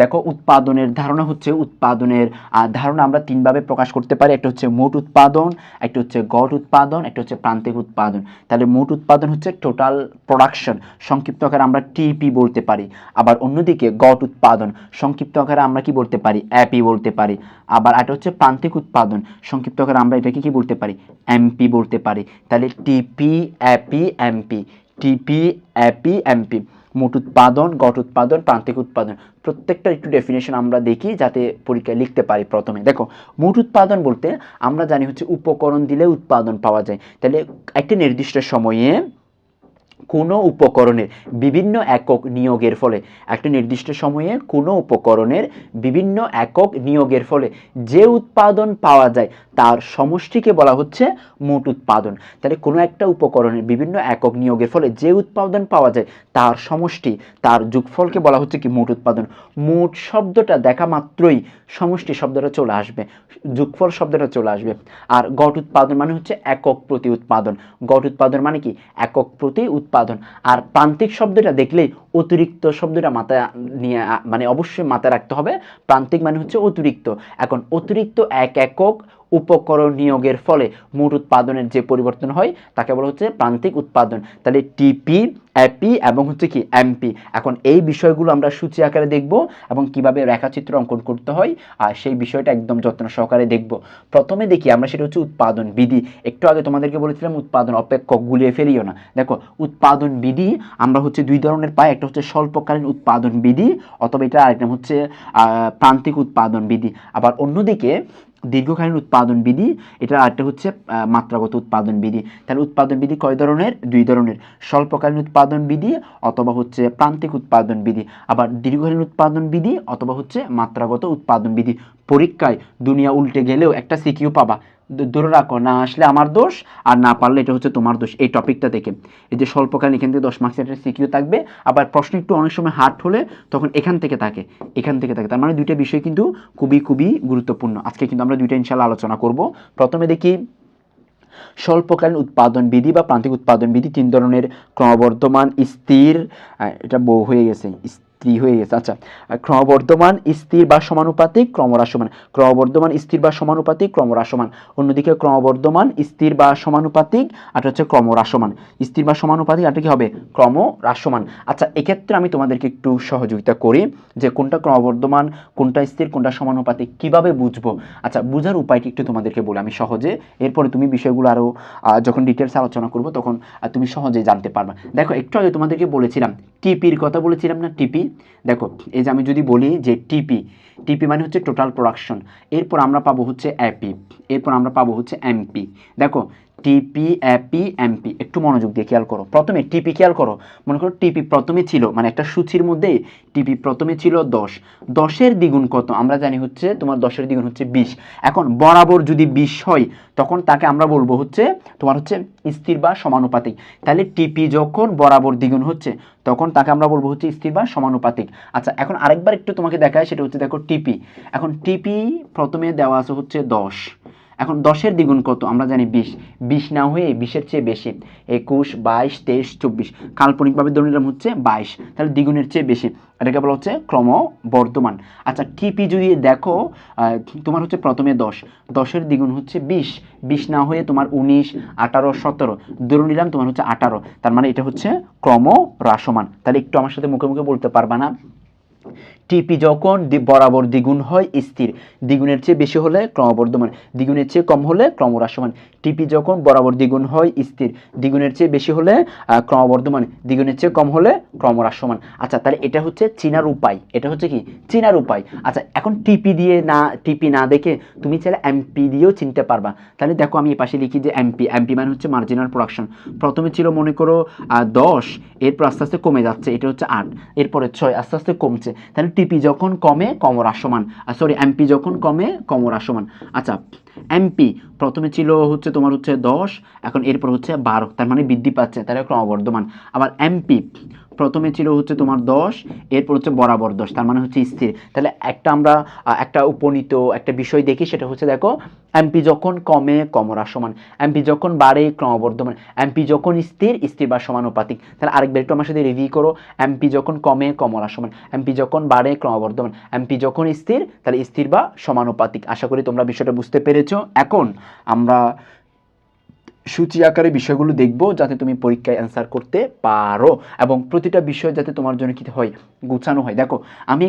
দেখো, উৎপাদনের ধারণা হচ্ছে উৎপাদনের ধারণা আমরা তিনভাবে প্রকাশ করতে পারি। একটা হচ্ছে মোট উৎপাদন, একটা হচ্ছে গড় উৎপাদন, একটা হচ্ছে প্রান্তিক উৎপাদন। তাহলে মোট উৎপাদন হচ্ছে টোটাল প্রোডাকশন সংক্ষিপ্ত আকারে আমরা টিপি বলতে পারি। আবার অন্যদিকে গড় উৎপাদন, সংক্ষিপ্ত আকারে আমরা কি বলতে পারি? অ্যাপি বলতে পারি। আবার এটা হচ্ছে প্রান্তিক উৎপাদন, সংক্ষিপ্ত আকারে আমরা এটাকে কি বলতে পারি? এমপি বলতে পারি। তাহলে TP AP MP TP AP MP মোট উৎপাদন, গট উৎপাদন, প্রান্তিক উৎপাদন। প্রত্যেকটা একটু ডেফিনেশন আমরা দেখি যাতে পরীক্ষায় লিখতে পারি প্রথমে। দেখো, মোট উৎপাদন বলতে আমরা জানি হচ্ছে উপকরণ দিলে উৎপাদন পাওয়া যায়। তাহলে একটি নির্দিষ্ট সময়ে কোনো উপকরণের বিভিন্ন একক নিয়োগের ফলে, একটা নির্দিষ্ট সময়ে কোনো উপকরণের বিভিন্ন একক নিয়োগের ফলে যে উৎপাদন পাওয়া যায় তার সমষ্টিকে বলা হচ্ছে মোট উৎপাদন। তাহলে কোনো একটা উপকরণের বিভিন্ন একক নিয়োগের ফলে যে উৎপাদন পাওয়া যায় তার সমষ্টি, তার যুগফলকে বলা হচ্ছে কি মোট উৎপাদন। মোট শব্দটা দেখা মাত্রই সমষ্টি শব্দটা চলে আসবে, যুগফল শব্দটা চলে আসবে। আর গট উৎপাদন মানে হচ্ছে একক প্রতি উৎপাদন। গট উৎপাদন মানে কি? একক প্রতি উৎপাদন। আর প্রান্তিক শব্দটা দেখলেই অতিরিক্ত শব্দটা মাথায় নিয়ে মানে অবশ্যই মাথায় রাখতে হবে। প্রান্তিক মানে হচ্ছে অতিরিক্ত। এখন অতিরিক্ত এক একক উপকরণ নিয়োগের ফলে মোট উৎপাদনের যে পরিবর্তন হয়, তাকে বলা হচ্ছে প্রান্তিক উৎপাদন। তাহলে টিপি অ্যাপি এবং হচ্ছে কি এমপি এখন এই বিষয়গুলো আমরা সূচি আকারে দেখব এবং কীভাবে রেখাচিত্র অঙ্কন করতে হয়, আর সেই বিষয়টা একদম যত্ন সহকারে দেখব। প্রথমে দেখি আমরা সেটা হচ্ছে উৎপাদন বিধি। একটু আগে তোমাদেরকে বলেছিলাম উৎপাদন অপেক্ষক গুলিয়ে ফেলিও না। দেখো, উৎপাদন বিধি, আমরা হচ্ছে দুই ধরনের পাই, একটা হচ্ছে স্বল্পকালীন উৎপাদন বিধি, অথবা এটা আরেকটা হচ্ছে প্রান্তিক উৎপাদন বিধি। আবার অন্যদিকে দীর্ঘকালীন উৎপাদন বিধি, এটা আরেকটা হচ্ছে মাত্রাগত উৎপাদন বিধি। তাহলে উৎপাদন বিধি কয় ধরনের? দুই ধরনের। স্বল্পকালীন উৎপাদন বিধি অথবা হচ্ছে প্রান্তিক উৎপাদন বিধি। আবার দীর্ঘকালীন উৎপাদন বিধি অথবা হচ্ছে মাত্রাগত উৎপাদন বিধি। পরীক্ষায় দুনিয়া উল্টে গেলেও একটা সিকিউ পাবা। ধরে রাখো, না আসলে আমার দোষ আর না পারলে এটা হচ্ছে তোমার দোষ, এই টপিকটা থেকে এই যে স্বল্পকালীন এখান থেকে দশ মার্কসের একটা সিকিউ থাকবে, আবার প্রশ্ন একটু অনেক সময় হার্ড হলে তখন এখান থেকে থাকে, এখান থেকে থাকে। তার মানে দুইটা বিষয় কিন্তু খুবই খুবই গুরুত্বপূর্ণ। আজকে কিন্তু আমরা দুইটা ইনশাল্লাহ আলোচনা করব। প্রথমে দেখি, স্বল্পকালীন উৎপাদন বিধি বা প্রান্তিক উৎপাদন বিধি তিন ধরনের ক্রমবর্ধমান, স্থির এটা বউ হয়ে গেছে স্থির হয়ে গেছে। আচ্ছা ক্রমবর্ধমান স্থির বা সমানুপাতিক, ক্রমহ্রাসমান। ক্রমবর্ধমান স্থির বা সমানুপাতিক, ক্রমহ্রাসমান। অন্যদিকে ক্রমবর্ধমান স্থির বা সমানুপাতিক, আর হচ্ছে ক্রমহ্রাসমান। স্থির বা সমানুপাতিক, আর কি হবে? ক্রমহ্রাসমান। আচ্ছা এক্ষেত্রে আমি তোমাদেরকে একটু সহযোগিতা করি যে কোনটা ক্রমবর্ধমান, কোনটা স্থির, কোনটা সমানুপাতিক, কীভাবে বুঝব? আচ্ছা বুঝার উপায়টি একটু তোমাদেরকে বলি আমি সহজে। এরপরে তুমি বিষয়গুলো আরও যখন ডিটেলস আলোচনা করব, তখন তুমি সহজেই জানতে পারবে। দেখো, একটু আগে তোমাদেরকে বলেছিলাম, টিপির কথা বলেছিলাম না? টিপি? দেখো, এই যে আমি যদি বলি যে টিপি টিপি মানে হচ্ছে টোটাল প্রোডাকশন এরপর আমরা পাবো হচ্ছে অ্যাপি এরপর আমরা পাবো হচ্ছে এমপি দেখো টিপি অ্যাপি এমপি একটু মনোযোগ দিয়ে খেয়াল করো। প্রথমে টিপি খেয়াল করো। মনে করো টিপি প্রথমে ছিল মানে একটা সূচির মধ্যে টিপি প্রথমে ছিল দশ। দশের দ্বিগুণ কত? আমরা জানি হচ্ছে তোমার দশের দ্বিগুণ হচ্ছে বিশ। এখন বরাবর যদি বিশ হয়, তখন তাকে আমরা বলব হচ্ছে তোমার হচ্ছে স্থির বা সমানুপাতিক। তাহলে টিপি যখন বরাবর দ্বিগুণ হচ্ছে, তখন তাকে আমরা বলব হচ্ছে স্থির বা সমানুপাতিক। আচ্ছা এখন আরেকবার একটু তোমাকে দেখায় সেটা হচ্ছে দেখো টিপি এখন টিপি প্রথমে দেওয়া আছে হচ্ছে দশ। এখন দশের দ্বিগুণ কত? আমরা জানি বিশ। বিশ না হয়ে বিশের চেয়ে বেশি। একুশ, বাইশ, তেইশ, চব্বিশ। কাল্পনিকভাবে ধরে নিলাম হচ্ছে বাইশ। তাহলে দ্বিগুণের চেয়ে বেশি। এটাকে বলা হচ্ছে ক্রমবর্ধমান। আচ্ছা টিপি যদি দেখো তোমার হচ্ছে প্রথমে দশ। দশের দ্বিগুণ হচ্ছে বিশ। বিশ না হয়ে তোমার উনিশ, আঠারো, সতেরো। ধরে নিলাম তোমার হচ্ছে আঠারো। তার মানে এটা হচ্ছে ক্রম হ্রাসমান তাহলে একটু আমার সাথে মুখে মুখে বলতে পারবা না? টিপি যখন বরাবর দ্বিগুণ হয়, স্থির। দ্বিগুণের চেয়ে বেশি হলে ক্রমবর্ধমান, দ্বিগুণের চেয়ে কম হলে ক্রমহ্রাসমান। টিপি যখন বরাবর দ্বিগুণ হয়, স্থির। দ্বিগুণের চেয়ে বেশি হলে ক্রমবর্ধমান, দ্বিগুণের চেয়ে কম হলে ক্রমহ্রাসমান। আচ্ছা তাহলে এটা হচ্ছে চিনার উপায়। এটা হচ্ছে কি? চিনার উপায়। আচ্ছা এখন টিপি দিয়ে না টিপি না দেখে তুমি চাইলে এমপি দিয়েও চিনতে পারবা। তাহলে দেখো, আমি এই পাশে লিখি যে এমপি এমপি মানে হচ্ছে মার্জিনাল প্রোডাকশন প্রথমে ছিল, মনে করো দশ, এরপর আস্তে আস্তে কমে যাচ্ছে। এটা হচ্ছে আট। এরপরে ছয়, আস্তে আস্তে কমছে। তাহলে টিপি যখন কমে কমরাসমান সরি এমপি যখন কমে কমরাসমান আচ্ছা এমপি প্রথমে ছিল হচ্ছে তোমার হচ্ছে দশ, এখন এরপর হচ্ছে বারো, তার মানে বৃদ্ধি পাচ্ছে, তার ক্রমবর্ধমান। আবার এমপি প্রথমে ছিল হচ্ছে তোমার দশ, এরপর হচ্ছে বরাবর দশ, তার মানে হচ্ছে স্থির। তাহলে একটা আমরা একটা উপনীত, একটা বিষয় দেখি, সেটা হচ্ছে দেখো এমপি যখন কমে কমরা সমান এমপি যখন বাড়ে ক্রমবর্ধমান এমপি যখন স্থির স্থির বা সমানুপাতিক। তাহলে আরেকবার একটু আমার সাথে রিভিউ করো এমপি যখন কমে কমরা সমান এমপি যখন বাড়ে ক্রমবর্ধমান এমপি যখন স্থির, তাহলে স্থির বা সমানুপাতিক। আশা করি তোমরা বিষয়টা বুঝতে পেরেছ। এখন আমরা সূচি আকারে বিষয়গুলো দেখব যাতে তুমি পরীক্ষায় অ্যান্সার করতে পারো। এবং প্রতিটা বিষয় যাতে তোমার জন্য কি হয়, গুছানো হয়। দেখো, আমি